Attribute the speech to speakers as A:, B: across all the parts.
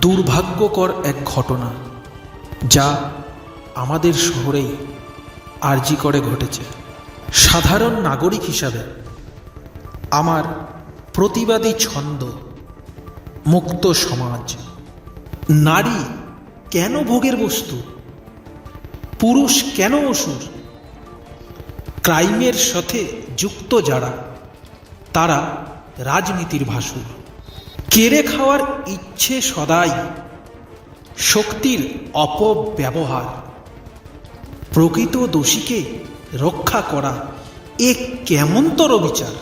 A: দুর্ভাগ্যকর এক ঘটনা, যা আমাদের শহরেই আরজি করে ঘটেছে। সাধারণ নাগরিক হিসাবে আমার প্রতিবাদী ছন্দ, মুক্ত সমাজ, নারী কেন ভোগের বস্তু, পুরুষ কেন অসুর, ক্রাইমের সাথে যুক্ত যারা, তারা রাজনীতির ভাসুর। কেড়ে খাওয়ার ইচ্ছে সদাই, শক্তির অপব্যবহার। প্রকৃত দোষীকে রক্ষা করা, এ কেমনতর বিচার?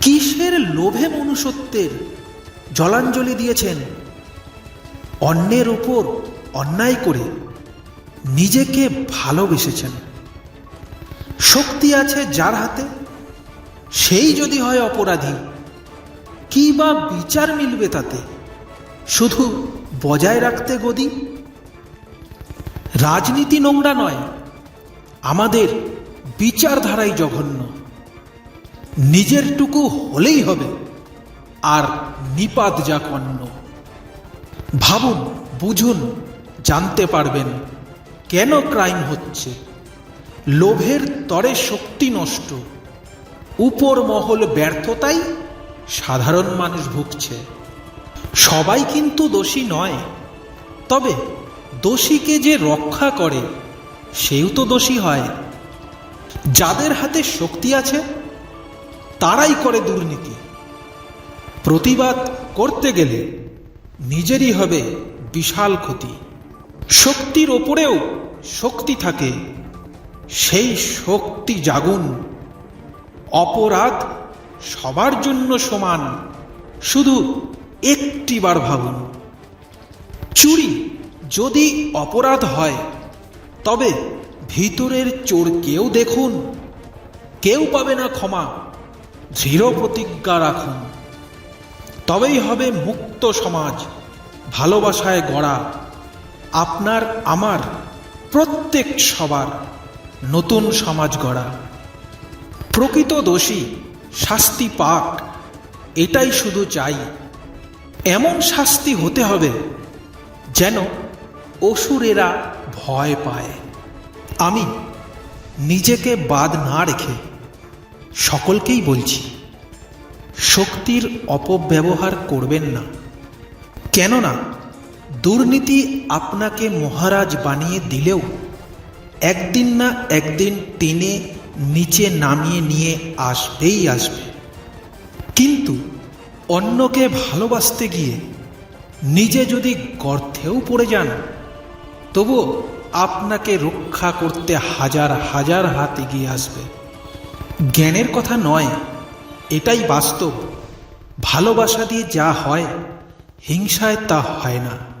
A: কিসের লোভে মনুষ্যত্বের জলাঞ্জলি দিয়েছেন? অন্যের উপর অন্যায় করে নিজেকে ভালোবেসেছেন। শক্তি আছে যার হাতে, সেই যদি হয় অপরাধী। কি বা বিচার মিলবে তাতে? শুধু বজায় রাখতে গদি? রাজনীতি নোংরা নয়, আমাদের বিচারধারাই জঘন্য। নিজেরটুকু হলেই হবে, আর নিপাত যা কন্ন ভাবুন, বুঝুন, জানতে পারবেন কেন ক্রাইম হচ্ছে। লোভের তরে শক্তি নষ্ট উপর মহল ব্যর্থতাই সাধারণ মানুষ ভুগছে। সবাই কিন্তু দোষী নয়। তবে দোষীকে যে রক্ষা করে, সেও তো দোষী হয়। যাদের হাতে শক্তি আছে, তারাই করে দুর্নীতি। প্রতিবাদ করতে গেলে নিজেরই হবে বিশাল ক্ষতি। শক্তির ওপরেও শক্তি থাকে। সেই শক্তি জাগুন। অপরাধ সবার জন্য সমান, শুধু একটিবার ভাবুন। চুরি যদি অপরাধ হয়, তবে ভিতরের চোর কেউ দেখুন, কেউ পাবে না ক্ষমা, দৃঢ় প্রতিজ্ঞা রাখুন। তবেই হবে মুক্ত সমাজ, ভালোবাসায় গড়া, আপনার, আমার, প্রত্যেক সবার নতুন সমাজ গড়া। প্রকৃত দোষী শাস্তি পাক, এটাই শুধু চাই। এমন শাস্তি হতে হবে যেন অসুরেরা ভয় পায়। আমি নিজেকে বাদ না রেখে সকলকেই বলছি, শক্তির অপব্যবহার করবেন না। কেননা, দুর্নীতি আপনাকে মহারাজ বানিয়ে দিলেও একদিন না একদিন টেনে নিচে নামিয়ে নিয়ে আসবেই আসবে। কিন্তু অন্যকে ভালোবাসতে গিয়ে নিজে যদি গর্থেও পড়ে যান তবু আপনাকে রক্ষা করতে হাজার হাজার হাত এগিয়ে আসবে। জ্ঞানের কথা নয়, এটাই বাস্তব। ভালোবাসা দিয়ে যা হয়, হিংসায় তা হয় না।